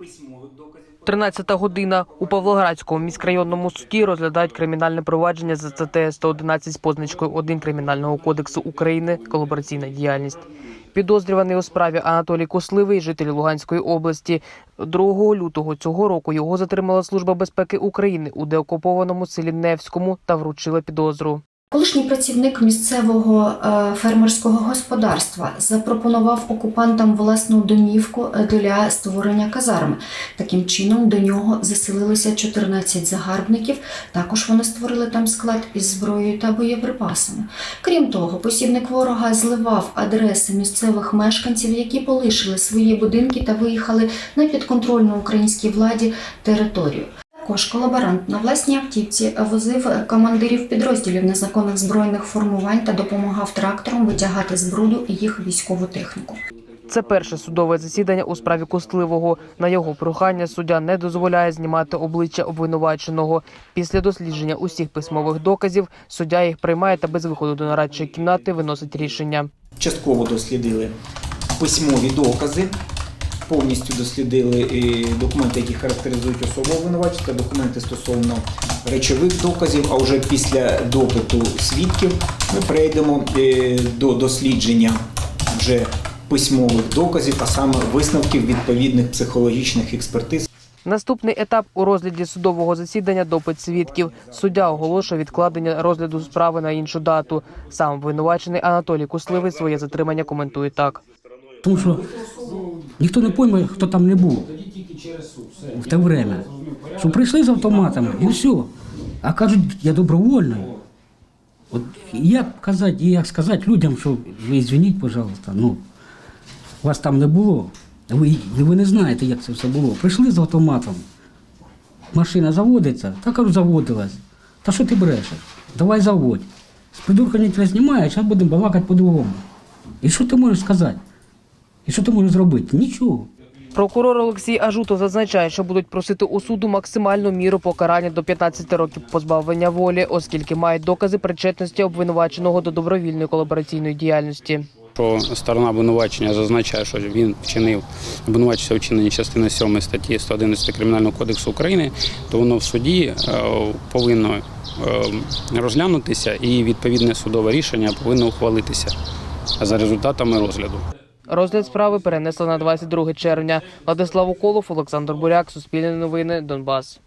письмових доказів. 13 година у Павлоградському міськрайонному суді розглядають кримінальне провадження за статтею 111 з позначкою 1 Кримінального кодексу України колабораційна діяльність. Підозрюваний у справі Анатолій Косливий, житель Луганської області. 2 лютого цього року його затримала Служба безпеки України у деокупованому селі Невському та вручила підозру. Колишній працівник місцевого е, фермерського господарства запропонував окупантам власну домівку е, для створення казарми. Таким чином до нього заселилися 14 загарбників. Також вони створили там склад із зброєю та боєприпасами. Крім того, посібник ворога зливав адреси місцевих мешканців, які полишили свої будинки та виїхали на підконтрольну українській владі територію. Також колаборант на власній автівці возив командирів підрозділів незаконних збройних формувань та допомагав тракторам витягати з бруду їх військову техніку. Це перше судове засідання у справі Костливого. На його прохання суддя не дозволяє знімати обличчя обвинуваченого. Після дослідження усіх письмових доказів суддя їх приймає та без виходу до нарадчої кімнати виносить рішення. Частково дослідили письмові докази, повністю дослідили документи, які характеризують особу обвинувачення, документи стосовно речових доказів. А вже після допиту свідків ми перейдемо е, до дослідження вже письмових доказів, а саме висновків відповідних психологічних експертиз. Наступний етап у розгляді судового засідання допит свідків. Суддя оголошує відкладення розгляду справи на іншу дату. Сам обвинувачений Анатолій Кусливий своє затримання коментує так. Тому що ніхто не пойме, хто там не був в те время. Що прийшли з автоматами і все. А кажуть, я добровольний. От як казати, як сказати людям, що ви звініть, пожалуйста, ну вас там не було. Ви, ви не знаєте, як це все було. Прийшли з автоматом. Машина заводиться, та кажу, заводилась. Та що ти брешеш? Давай заводь. З придурка тебе знімає, а зараз будемо балакати по-другому. І що ти можеш сказати? І що ти можеш зробити? Нічого. Прокурор Олексій Ажуто зазначає, що будуть просити у суду максимальну міру покарання до 15 років позбавлення волі, оскільки мають докази причетності обвинуваченого до добровільної колабораційної діяльності. Що сторона обвинувачення зазначає, що він вчинив обвинувачується вчинені частини 7 статті 111 Кримінального кодексу України, то воно в суді е, повинно е, розглянутися і відповідне судове рішення повинно ухвалитися за результатами розгляду. Розгляд справи перенесли на 22 червня. Владислав Уколов, Олександр Буряк, Суспільне новини, Донбас.